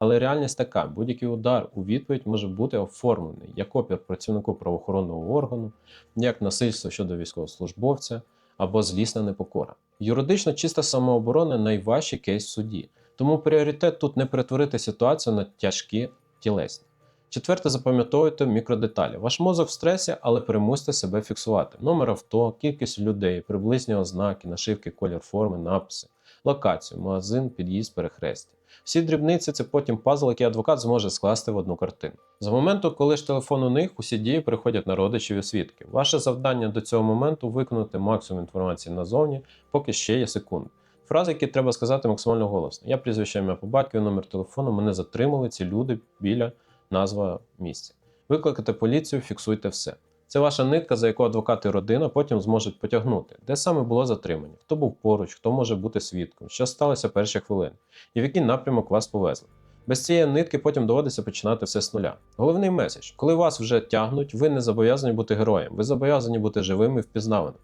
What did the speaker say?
Але реальність така: будь-який удар у відповідь може бути оформлений як опір працівнику правоохоронного органу, як насильство щодо військовослужбовця або злісна непокора. Юридично чиста самооборона найважчий кейс в суді, тому пріоритет тут не перетворити ситуацію на тяжкі тілесні. Четверте, запам'ятовуйте мікродеталі. Ваш мозок в стресі, але примусьте себе фіксувати. Номер авто, кількість людей, приблизні ознаки, нашивки, колір форми, написи, локацію, магазин, під'їзд, перехрестя. Всі дрібниці це потім пазл, який адвокат зможе скласти в одну картину. З моменту, коли ж телефон у них, усі дії приходять на родичів і свідків. Ваше завдання до цього моменту виконати максимум інформації назовні, поки ще є секунди. Фрази, які треба сказати максимально голосно. Я прізвище ім'я по батькові, номер телефону. Мене затримали ці люди біля назва місця. Викликайте поліцію, фіксуйте все. Це ваша нитка, за яку адвокат і родина потім зможуть потягнути, де саме було затримання, хто був поруч, хто може бути свідком, що сталося перші хвилини, і в який напрямок вас повезли. Без цієї нитки потім доводиться починати все з нуля. Головний меседж: коли вас вже тягнуть, ви не зобов'язані бути героєм, ви зобов'язані бути живим і впізнаваним.